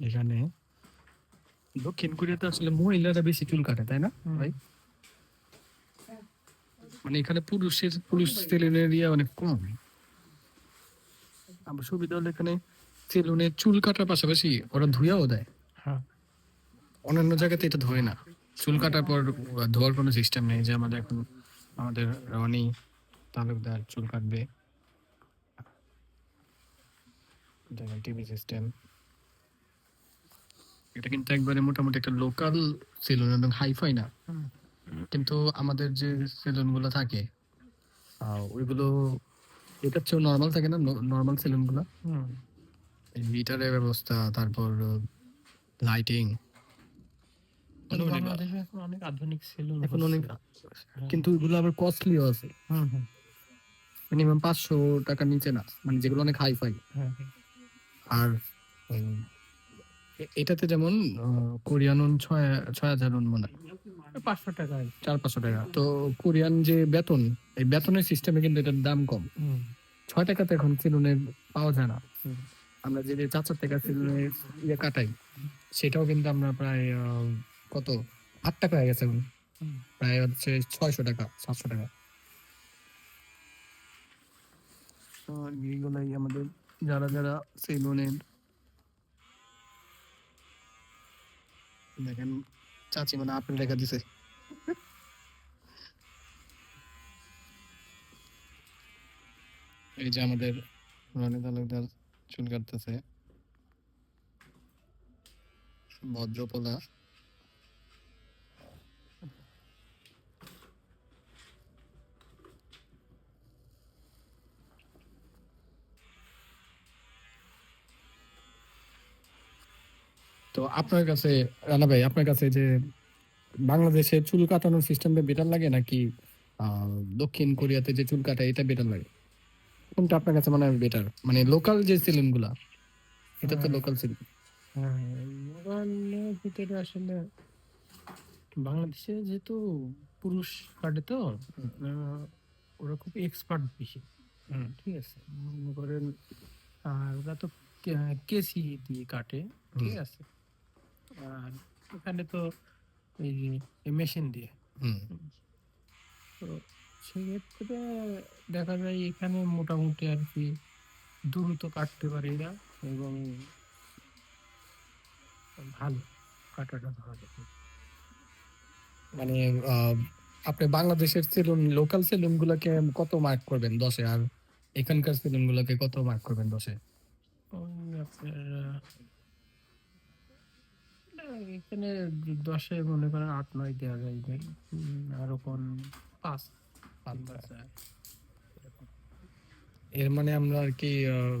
এখানে দক্ষিণ কোরিয়াতে আসলে মহিলারা বেশি চুল কাটে তাই না ভাই মানে এখানে পুরুষের পুরুষ সেলুনের ইয়ে অনেক কম আবার সুবিধা হলো এখানে সেলুনে চুল কাটার পাশাপাশি ওরা ধুয়াও দেয় হ্যাঁ অন্যান্য জায়গাতে এটা ধোয় না চুল কাটার পর ধোয়ার কোনো সিস্টেম নেই যে আমাদের এখন আমাদের রনি তালুকদার চুল কাটবে দেখেন টিভি সিস্টেম এটা কিন্তু একবারে মোটামুটি একটা লোকাল সেলুন এবং হাইফাই না। কিন্তু আমাদের যে সেলুনগুলো থাকে ওইগুলো এটার চেয়েও নর্মাল থাকে না নর্মাল সেলুনগুলো। হুম। মিটারের ব্যবস্থা তারপর লাইটিং অনেক আধুনিক সেলুন এখন অনেক কিন্তু ওইগুলো আবার কস্টলিও আছে। মিনিমাম পাঁচশো টাকার নিচে না মানে যেগুলো অনেক হাইফাই হ্যাঁ। আর এটাতে যেমন কোরিয়ান ছয় ছয় হাজার মনে পাঁচশো টাকায় চার পাঁচশো টাকা। তো কোরিয়ান যে বেতন এই বেতনের সিস্টেমে কিন্তু এটার দাম কম। ছয় টাকাতে এখন সেলুনে পাওয়া যায় না। আমরা যে চার টাকা সেলুনে ইয়ে কাটাই সেটাও কিন্তু আমরা প্রায় কত? আট টাকা হয়ে গেছে এখন। প্রায় হচ্ছে ছয়শো টাকা সাতশো টাকা। তো এইগুলাই আমাদের যারা যারা সেলুনের দেখেন, চাচি মানে আপেল রেখা দিছে। এই যে আমাদের রনি তালুকদার চুল কাটতেছে। ভদ্রপোলা। তো আপনার কাছে রানা ভাই আপনার কাছে যে বাংলাদেশে চুল কাটানোর সিস্টেমটা বেটার লাগে নাকি দক্ষিণ কোরিয়াতে যে চুল কাটা এটা বেটার লাগে? কোনটা আপনার কাছে মনে হয় বেটার মানে লোকাল যে সেলুনগুলা এটা তো হ্যাঁ। লোকাল সেলুন হ্যাঁ ভিতরে আসলে বাংলাদেশে যেহেতু পুরুষ কাটে তো ওরা খুব এক্সপার্ট বেশি। ঠিক আছে? মনে করেন আর ওরা তো কেসি দিয়ে কাটে ঠিক আছে? আর এখানে তো এই মেশিন দিয়ে। তো সেক্ষেত্রে দেখা যায় এখানে মোটামুটি আর কি দ্রুত কাটতে পারে এরা এবং ভালো কাটাটা ভালো। মানে আহ, আপনি বাংলাদেশের সেলুন লোকাল সেলুন গুলাকে কত মার্ক করবেন দশে? আর এখানকার সেলুন গুলাকে কত মার্ক করবেন দশে? আপনার এখানে দশে মনে করেন আট নয় দেওয়া যায় ভাই আর ওখান পাঁচ পাঁচ পাঁচ, এর মানে আমরা আর কি আহ,